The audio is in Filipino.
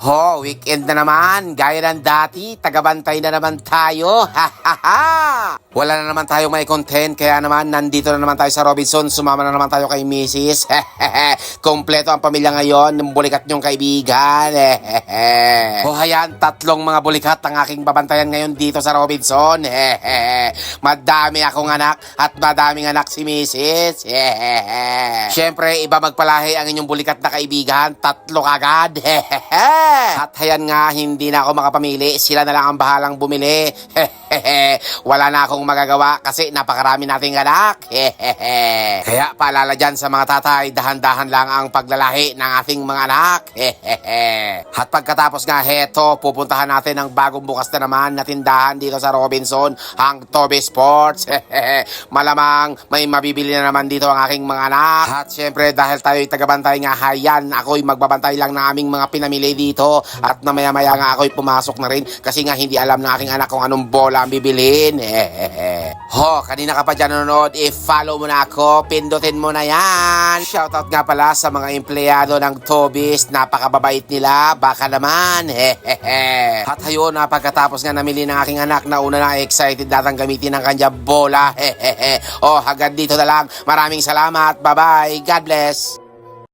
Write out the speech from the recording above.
Ho, weekend na naman. Gaya ng dati, tagabantay na naman tayo. Ha ha ha! Wala na naman tayo may content, kaya naman nandito na naman tayo sa Robinson. Sumama na naman tayo kay Mrs. Kompleto ang pamilya ngayon ng bulikat niyong kaibigan. o hayan, tatlong mga bulikat ang aking babantayan ngayon dito sa Robinson. Madami akong anak at madaming anak si Mrs. Siyempre, iba magpalahi ang inyong bulikat na kaibigan. Tatlo kagad. At hayan nga, hindi na ako makapamili. Sila na lang ang bahalang bumili. Wala na akong magagawa kasi napakarami nating anak. Kaya paalala dyan sa mga tatay, dahan-dahan lang ang paglalahi ng ating mga anak. At pagkatapos nga heto, pupuntahan natin ang bagong bukas na naman na tindahan dito sa Robinson, ang Toby Sports. Malamang may mabibili na naman dito ang aking mga anak. At syempre dahil tayo'y tagabantay nga hayan, ako'y magbabantay lang ng aming mga pinamili dito. At namaya-maya nga ako'y pumasok na rin kasi nga hindi alam ng aking anak kung anong bola ang bibilhin. Ho, kanina ka pa dyan nanonood, i-follow mo na ako, pindutin mo na yan. Shoutout nga pala sa mga empleyado ng Tobis, napakababait nila, baka naman. At ayun, na pagkatapos nga namili ng aking anak, nauna na excited datang gamitin ang kanya bola. oh, hagad dito na lang. Maraming salamat. Bye-bye. God bless.